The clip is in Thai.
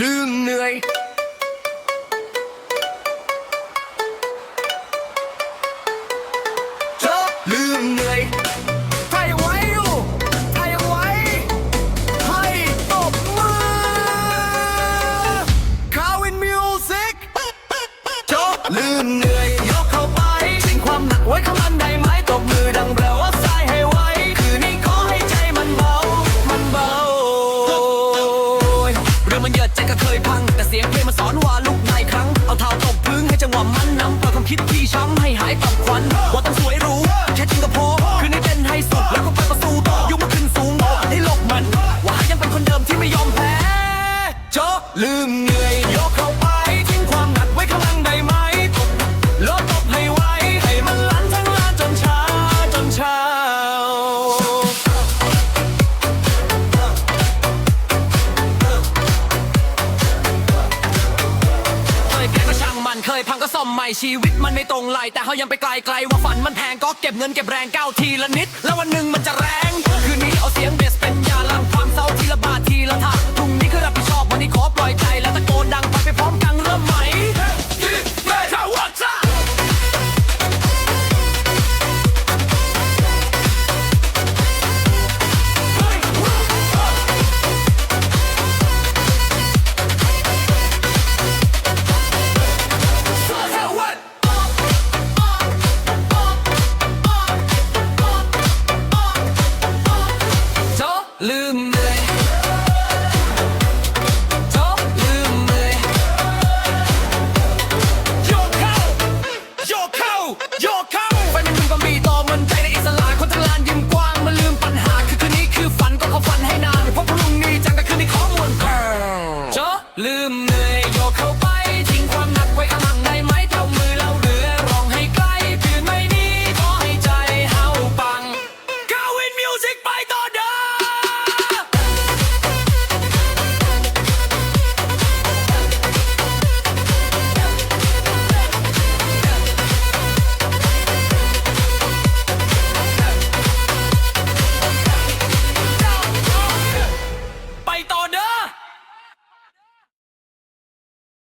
ลืมเหนื่อย เธอลืมเหนื่อยไทยไว้อยู่ไทยไว้ให้ตบมือคาวินมิวสิกจบลืมเหนื่อยยกเข้าไปทิ้งความหนักไว้ข้างมันได้ไหมตบมือดังแปล อมันเยอะใจก็เคยพัง แต่เสียงเพลงมันสอนว่าลุกในครั้ง เอาเท้าตบพื้นให้จังหวะมันนำเปิดความคิดที่ช้ำให้หายตับควันว่าต้องสวยรู้แค่จริงก็พอคืนนี้เต้นให้สุดแล้วก็ไปประตูต่อยกมันขึ้นสูงให้โลกมัน ว่ายังเป็นคนเดิมที่ไม่ยอมแพ้โจอลืมเหนื่อย เคยพังก็ซ่อมใหม่ชีวิตมันไม่ตรงไหลแต่เขายังไปไกลไกลว่าฝันมันแพงก็เก็บเงินเก็บแรงก้าวทีละนิด แล้ววันหนึ่งมันจะแรงคืนนี้เอาเสียงเบส ลืม